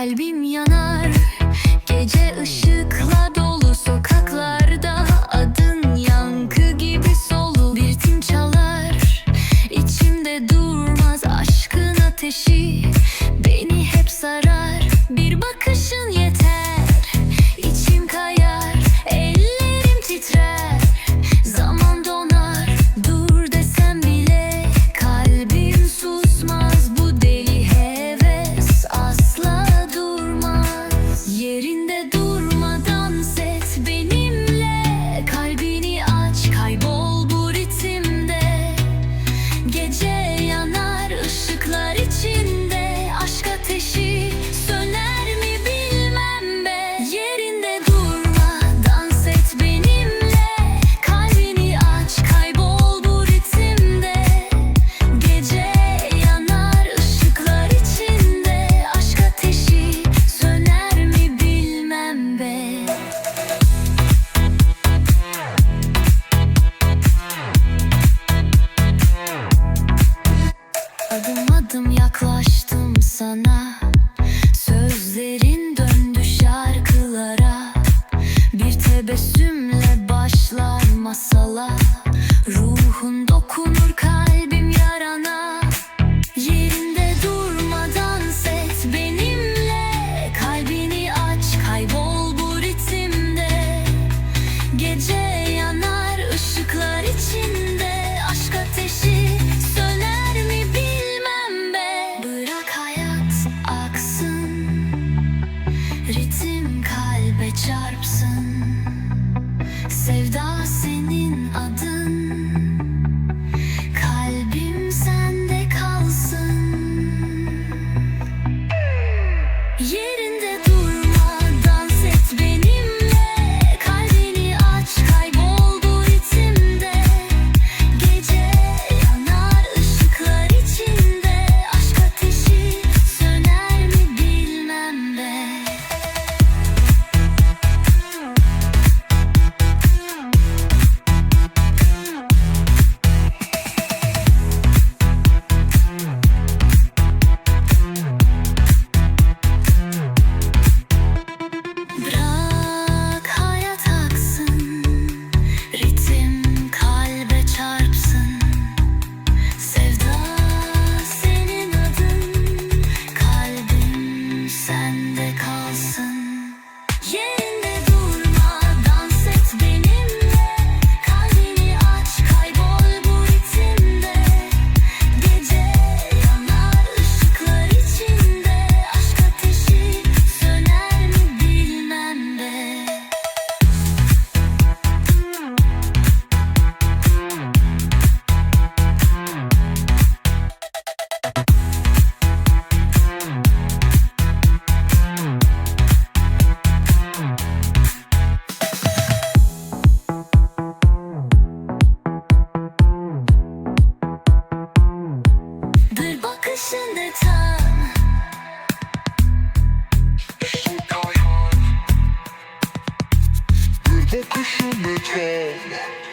Kalbim yanar. Gece ışıkla dolu sokak. Adım yaklaştım sana. Sözlerin döndü şarkılara. Bir tebessümle başlar masala. Ruhun dokunur kalbime ve çarpsın. Sevdan Bakışım lütfen